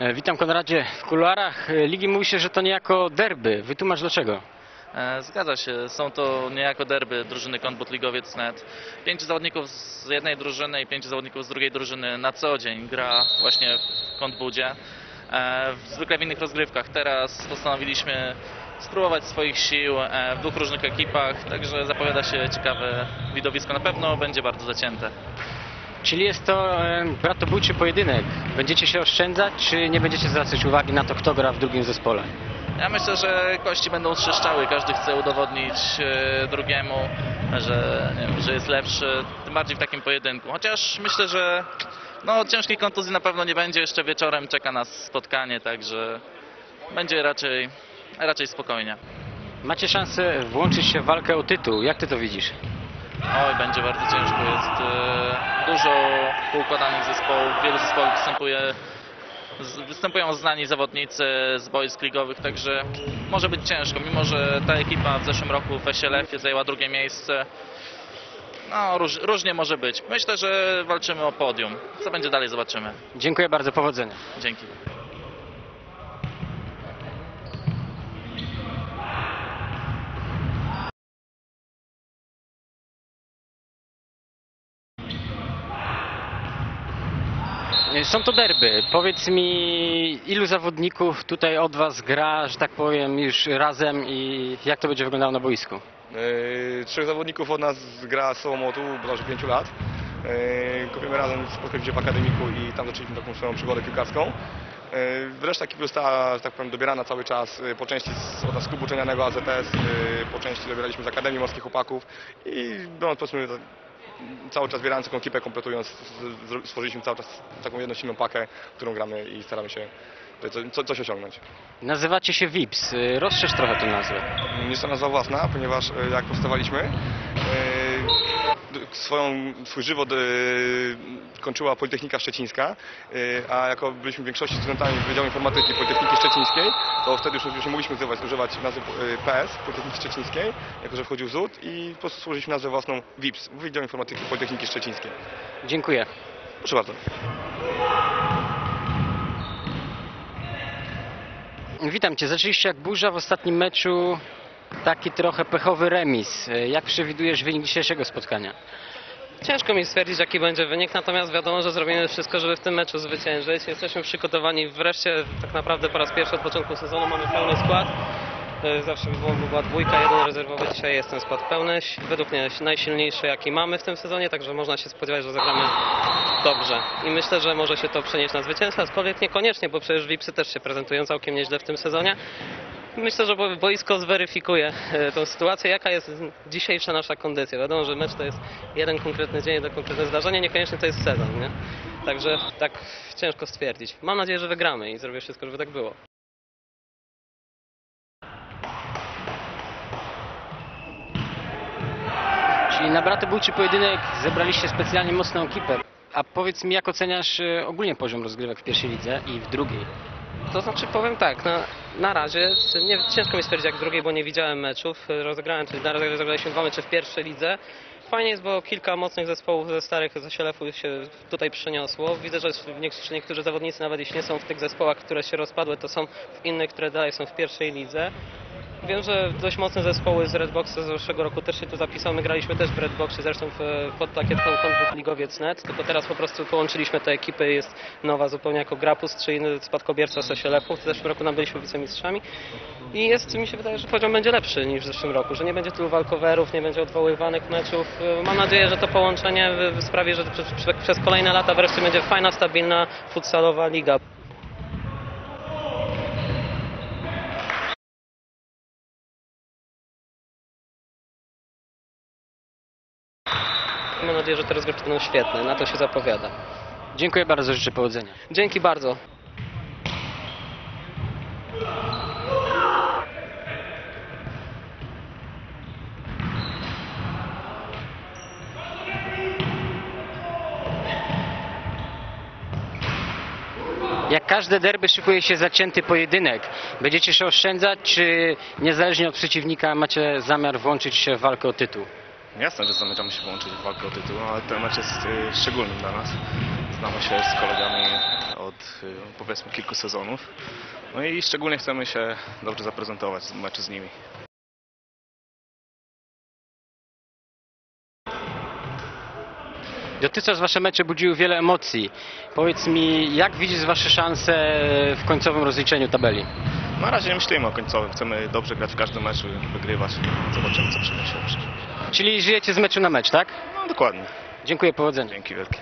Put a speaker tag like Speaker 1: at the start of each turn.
Speaker 1: E, Witam Konradzie. W kuluarach e, ligi mówi się, że to niejako derby. Wytłumacz dlaczego.
Speaker 2: E, Zgadza się, są to niejako derby drużyny Konbut Ligowiec Net. Pięciu zawodników z jednej drużyny i pięciu zawodników z drugiej drużyny na co dzień gra właśnie w Konbudzie. E, w- Zwykle w innych rozgrywkach. Teraz postanowiliśmy spróbować swoich sił w dwóch różnych ekipach, także zapowiada się ciekawe widowisko. Na pewno będzie bardzo zacięte.
Speaker 1: Czyli jest to bratobójczy pojedynek. Będziecie się oszczędzać, czy nie będziecie zwracać uwagi na to, kto gra w drugim zespole?
Speaker 2: Ja myślę, że kości będą trzeszczały. Każdy chce udowodnić e, drugiemu, że, wiem, że jest lepszy, tym bardziej w takim pojedynku. Chociaż myślę, że no, ciężkiej kontuzji na pewno nie będzie. Jeszcze wieczorem czeka nas spotkanie, także będzie raczej, raczej spokojnie.
Speaker 1: Macie szansę włączyć się w walkę o tytuł. Jak ty to widzisz?
Speaker 2: Oj, będzie bardzo ciężko. Jest e, dużo poukładanych zespołów. Wielu zespołów występuje, występują znani zawodnicy z boisk ligowych, także może być ciężko. Mimo, że ta ekipa w zeszłym roku w SLF zajęła drugie miejsce. No, róż, różnie może być. Myślę, że walczymy o podium. Co będzie dalej, zobaczymy.
Speaker 1: Dziękuję bardzo, powodzenia.
Speaker 2: Dzięki.
Speaker 1: Są to derby. Powiedz mi, ilu zawodników tutaj od was gra, że tak powiem, już razem i jak to będzie wyglądało na boisku?
Speaker 3: Yy, Trzech zawodników od nas gra z od bodajże 5 lat. Yy, Kupimy razem, spotkaliśmy się w akademiku i tam zaczęliśmy taką swoją przygodę piłkarską. Yy, Reszta ekipy została, że tak powiem, dobierana cały czas, po części z, od nas klubu uczelnianego AZS, po części dobieraliśmy z Akademii Morskich Chłopaków i biorąc powiedzmy cały czas zbierając taką ekipę, kompletując, stworzyliśmy cały czas taką jedną silną pakę, którą gramy i staramy się co, coś osiągnąć.
Speaker 1: Nazywacie się VIPS. E, Rozszerz trochę tę nazwę.
Speaker 3: Jest to nazwa własna, ponieważ e, jak powstawaliśmy, swoją, swój żywot e, kończyła Politechnika Szczecińska, e, a jako byliśmy w większości studentami Wydziału Informatyki Politechniki Szczecińskiej, to wtedy już, nie mogliśmy używać, używać nazwy e, PS Politechniki Szczecińskiej, jako że wchodził ZUT i po prostu stworzyliśmy nazwę własną WIPS, Wydział Informatyki Politechniki Szczecińskiej.
Speaker 1: Dziękuję.
Speaker 3: Proszę bardzo.
Speaker 1: Witam Cię. Zaczęliście jak burza w ostatnim meczu. Taki trochę pechowy remis. E, Jak przewidujesz wynik dzisiejszego spotkania?
Speaker 4: Ciężko mi stwierdzić, jaki będzie wynik, natomiast wiadomo, że zrobimy wszystko, żeby w tym meczu zwyciężyć. Jesteśmy przygotowani wreszcie, tak naprawdę po raz pierwszy od początku sezonu mamy pełny skład. E, Zawsze była, była dwójka, jeden rezerwowy, dzisiaj jest ten skład pełny. Według mnie najsilniejszy, jaki mamy w tym sezonie, także można się spodziewać, że zagramy dobrze. I myślę, że może się to przenieść na zwycięstwo, aczkolwiek niekoniecznie, bo przecież Wipsy też się prezentują całkiem nieźle w tym sezonie. Myślę, że bo- boisko zweryfikuje e, tą sytuację, jaka jest dzisiejsza nasza kondycja. Wiadomo, że mecz to jest jeden konkretny dzień, jedno konkretne zdarzenie, niekoniecznie to jest sezon, nie? Także tak ciężko stwierdzić. Mam nadzieję, że wygramy i zrobię wszystko, żeby tak było.
Speaker 1: Czyli na bratobójczy pojedynek zebraliście specjalnie mocną ekipę. A powiedz mi, jak oceniasz e, ogólnie poziom rozgrywek w pierwszej lidze i w drugiej?
Speaker 4: To znaczy powiem tak, na, na razie nie, ciężko mi stwierdzić jak w drugiej, bo nie widziałem meczów. Rozegrałem, rozegraliśmy dwa mecze w pierwszej lidze. Fajnie jest, bo kilka mocnych zespołów ze starych ze się tutaj przyniosło. Widzę, że niektórzy zawodnicy nawet jeśli nie są w tych zespołach, które się rozpadły, to są w innych, które dalej są w pierwszej lidze. Wiem, że dość mocne zespoły z Redboxa z zeszłego roku też się tu zapisały. My graliśmy też w Redboxie, zresztą w, pod plakietką Konwód Ligowiec.net, tylko teraz po prostu połączyliśmy te ekipy, jest nowa zupełnie jako Grapus, czy inny spadkobierca Sesielefu. W zeszłym roku nam byliśmy wicemistrzami i jest, mi się wydaje, że poziom będzie lepszy niż w zeszłym roku, że nie będzie tylu walkowerów, nie będzie odwoływanych meczów. Mam nadzieję, że to połączenie sprawi, że przez- przez kolejne lata wreszcie będzie fajna, stabilna futsalowa liga. Mam nadzieję, że te rozgrywki będą świetne, na to się zapowiada.
Speaker 1: Dziękuję bardzo, życzę powodzenia.
Speaker 4: Dzięki bardzo.
Speaker 1: Jak każde derby szykuje się zacięty pojedynek. Będziecie się oszczędzać, czy niezależnie od przeciwnika macie zamiar włączyć się w walkę o tytuł?
Speaker 5: Jasne, że zamierzamy się połączyć w walkę o tytuł, ale ten mecz jest y, szczególny dla nas. Znamy się z kolegami od y, powiedzmy kilku sezonów. No i szczególnie chcemy się dobrze zaprezentować w meczu z nimi.
Speaker 1: Dotychczas wasze mecze budziły wiele emocji. Powiedz mi, jak widzisz wasze szanse w końcowym rozliczeniu tabeli?
Speaker 5: Na razie nie myślimy o końcowym, chcemy dobrze grać w każdym meczu, wygrywać. Zobaczymy co przyniesie.
Speaker 1: Czyli żyjecie z meczu na mecz, tak?
Speaker 5: No dokładnie.
Speaker 1: Dziękuję, powodzenia.
Speaker 5: Dzięki wielkie.